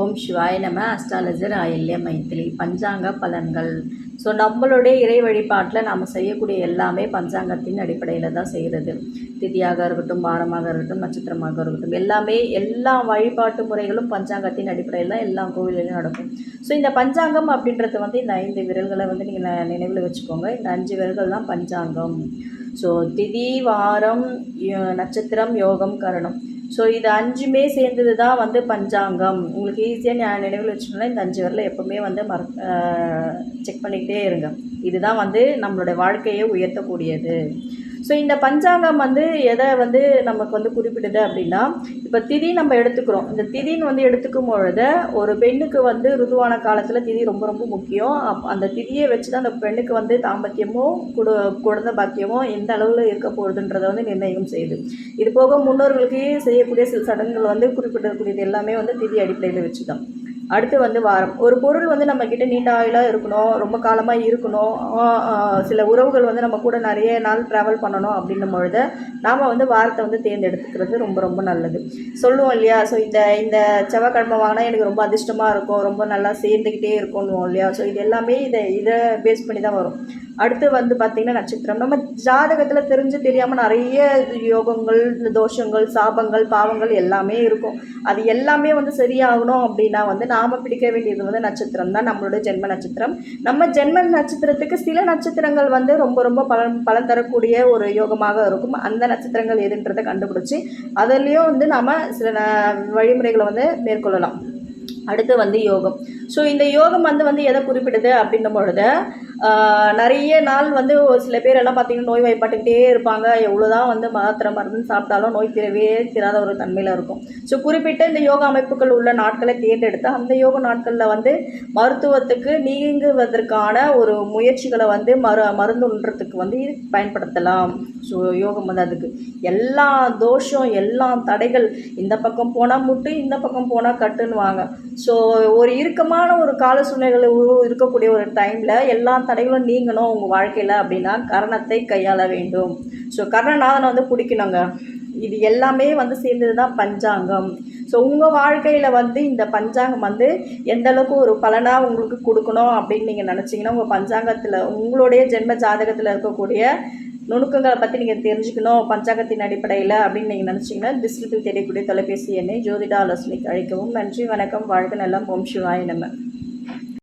ஓம் சிவாய நம. அஸ்ட்ராலஜர் ஆயில்ய மைத்திலி. பஞ்சாங்க பலன்கள். ஸோ நம்மளுடைய இறை வழிபாட்டில் நாம் செய்யக்கூடிய எல்லாமே பஞ்சாங்கத்தின் அடிப்படையில் தான் செய்கிறது திதியாக இருக்கட்டும் வாரமாக இருக்கட்டும் நட்சத்திரமாக இருக்கட்டும் எல்லாமே எல்லா வழிபாட்டு முறைகளும் பஞ்சாங்கத்தின் அடிப்படையில் தான் எல்லா கோவில்லையும் நடக்கும். ஸோ இந்த பஞ்சாங்கம் அப்படின்றது வந்து இந்த ஐந்து விரல்களை வந்து நீங்கள் நினைவில் வச்சுக்கோங்க. இந்த அஞ்சு விரல்கள் தான் பஞ்சாங்கம். ஸோ திதி வாரம் யோ- நட்சத்திரம் யோகம் கரணம். ஸோ இது அஞ்சுமே சேர்ந்தது தான் வந்து பஞ்சாங்கம். உங்களுக்கு ஈஸியாக நான் நினைவில் வச்சுக்கணும்னா இந்த அஞ்சு வரல எப்போவுமே வந்து மற செக் பண்ணிக்கிட்டே இருங்க. இதுதான் வந்து நம்மளுடைய வாழ்க்கையை உயர்த்தக்கூடியது. ஸோ இந்த பஞ்சாங்கம் வந்து எதை வந்து நமக்கு வந்து குறிப்பிடுது அப்படின்னா இப்போ திதி நம்ம எடுத்துக்கிறோம். இந்த திதின்னு வந்து எடுத்துக்கும் பொழுது ஒரு பெண்ணுக்கு வந்து ருதுவான காலத்தில் திதி ரொம்ப ரொம்ப முக்கியம். அப் அந்த திதியை வச்சு தான் அந்த பெண்ணுக்கு வந்து தாம்பத்தியமோ குடு குழந்தை பாக்கியமோ எந்த அளவில் இருக்க போகுதுன்றதை வந்து நிர்ணயம் செய்யுது. இது போக முன்னோர்களுக்கு செய்யக்கூடிய சில சடங்குகள் வந்து குறிப்பிடக்கூடியது எல்லாமே வந்து திதி அடிப்படையில் வச்சு தான் அடுத்து வந்து வாரம். ஒரு பொருள் வந்து நம்ம கிட்ட நீண்ட ஆயுளாக இருக்கணும் ரொம்ப காலமாக இருக்கணும். சில உறவுகள் வந்து நம்ம கூட நிறைய நாள் ட்ராவல் பண்ணணும் அப்படின்னும் பொழுது நாம் வந்து வாரத்தை வந்து தேர்ந்தெடுத்துக்கிறது ரொம்ப ரொம்ப நல்லது. சொல்லுவோம் இல்லையா? ஸோ இந்த இந்த செவ்வாய்க்கிழமை வாங்கினா எனக்கு ரொம்ப அதிர்ஷ்டமாக இருக்கும் ரொம்ப நல்லா சேர்ந்துக்கிட்டே இருக்கும்னுவோம் இல்லையா? ஸோ இது எல்லாமே இதை இதை பேஸ் பண்ணி தான் வரும். அடுத்து வந்து பார்த்திங்கன்னா நட்சத்திரம். நம்ம ஜாதகத்தில் தெரிஞ்சு தெரியாமல் நிறைய யோகங்கள் தோஷங்கள் சாபங்கள் பாவங்கள் எல்லாமே இருக்கும். அது எல்லாமே வந்து சரியாகணும் அப்படின்னா வந்து நாம் பிடிக்க வேண்டியது வந்து நட்சத்திரம் தான் நம்மளோட ஜென்ம நட்சத்திரம். நம்ம ஜென்ம நட்சத்திரத்துக்கு சில நட்சத்திரங்கள் வந்து ரொம்ப ரொம்ப பலன் பலன் தரக்கூடிய ஒரு யோகமாக இருக்கும். அந்த நட்சத்திரங்கள் எதுன்றதை கண்டுபிடிச்சி அதுலேயும் வந்து நாம் சில ந- வழிமுறைகளை வந்து மேற்கொள்ளலாம். அடுத்து வந்து யோகம். ஸோ இந்த யோகம் வந்து வந்து எதை குறிப்பிடுது அப்படின்னும் பொழுது நிறைய நாள் வந்து ஒரு சில பேர் எல்லாம் பார்த்தீங்கன்னா நோய் வாய்ப்பாட்டுக்கிட்டே இருப்பாங்க. எவ்வளோதான் வந்து மாத்திரை மருந்து சாப்பிட்டாலும் நோய் தீரவே தீராத ஒரு தன்மையில் இருக்கும். ஸோ குறிப்பிட்ட இந்த யோகா அமைப்புகள் உள்ள நாட்களை தேர்ந்தெடுத்து அந்த யோக நாட்களில் வந்து மருத்துவத்துக்கு நீங்குவதற்கான ஒரு முயற்சிகளை வந்து மரு மருந்து உண்றதுக்கு வந்து பயன்படுத்தலாம். ஸோ யோகம் வந்து அதுக்கு. எல்லா தோஷம் எல்லா தடைகள் இந்த பக்கம் போனால் முட்டு இந்த பக்கம் போனால் கட்டுன்னுவாங்க. ஸோ ஒரு இறுக்கமான ஒரு கால சூழ்நிலைகள் இருக்கக்கூடிய ஒரு டைமில் எல்லா தடைகளும் நீங்கணும் உங்கள் வாழ்க்கையில் அப்படின்னா கரணத்தை கையாள வேண்டும். ஸோ கர்ணநாதனை வந்து பிடிக்கணுங்க. இது எல்லாமே வந்து சேர்ந்தது தான் பஞ்சாங்கம். ஸோ உங்கள் வாழ்க்கையில் வந்து இந்த பஞ்சாங்கம் வந்து எந்த அளவுக்கு ஒரு பலனாக உங்களுக்கு கொடுக்கணும் அப்படின்னு நீங்கள் நினச்சிங்கன்னா உங்கள் பஞ்சாங்கத்தில் உங்களுடைய ஜென்ம ஜாதகத்தில் இருக்கக்கூடிய நுணுக்கங்களை பற்றி நீங்கள் தெரிஞ்சுக்கணும் பஞ்சாங்கத்தின் அடிப்படையில் அப்படின்னு நீங்கள் நினச்சிங்கன்னா டிஸ்கிரிப்டில் தெரியக்கூடிய தொலைபேசி எண்ணை ஜோதிடா ஆலோசனைக்கு அழைக்கவும் நன்றி வணக்கம் வாழ்க நலம் ஓம் சிவாய நம்ம